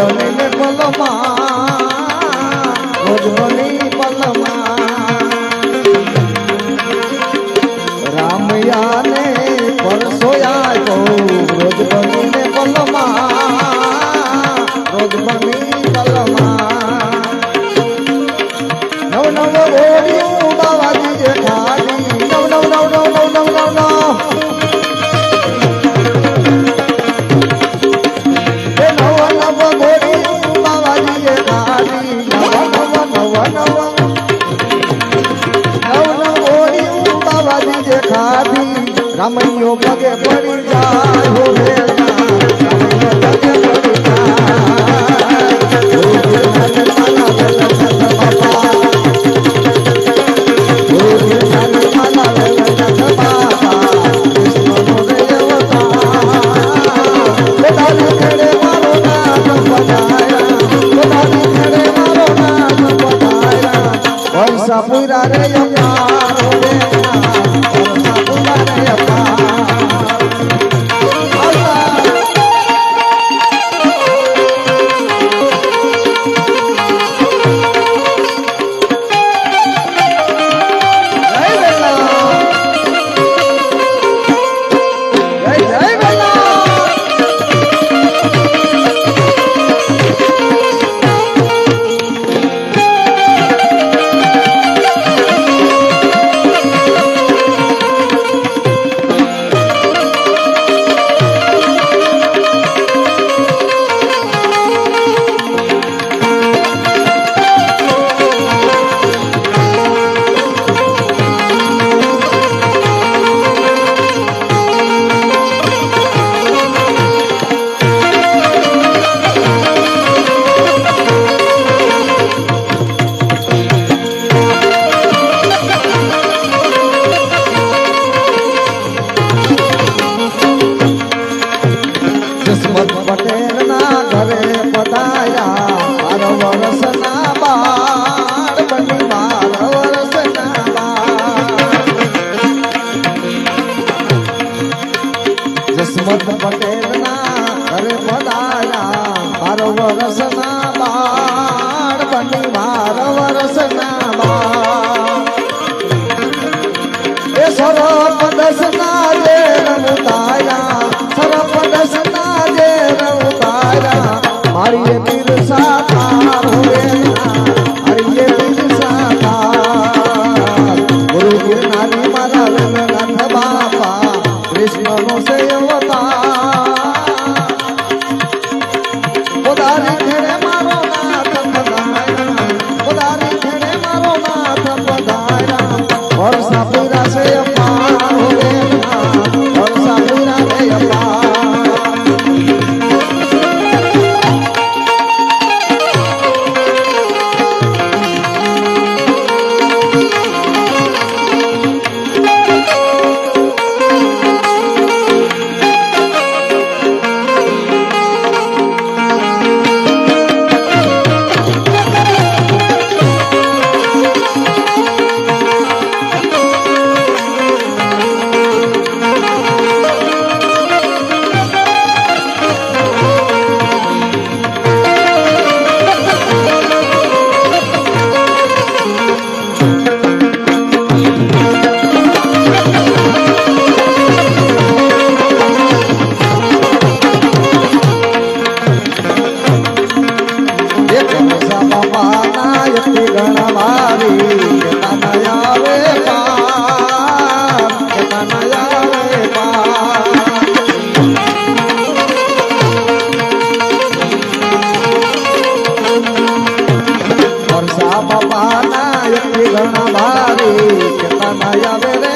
ભોજોલી પલમાં ભોજોલી પલમાં. રામયાને પરસોયા કહું રમૈયો પગે પડી જાય. દેવના હરે પધાયા મારો વરસના બાળ બની મારો વરસના બાળ. ઘણા ભારે કેતા ના આવે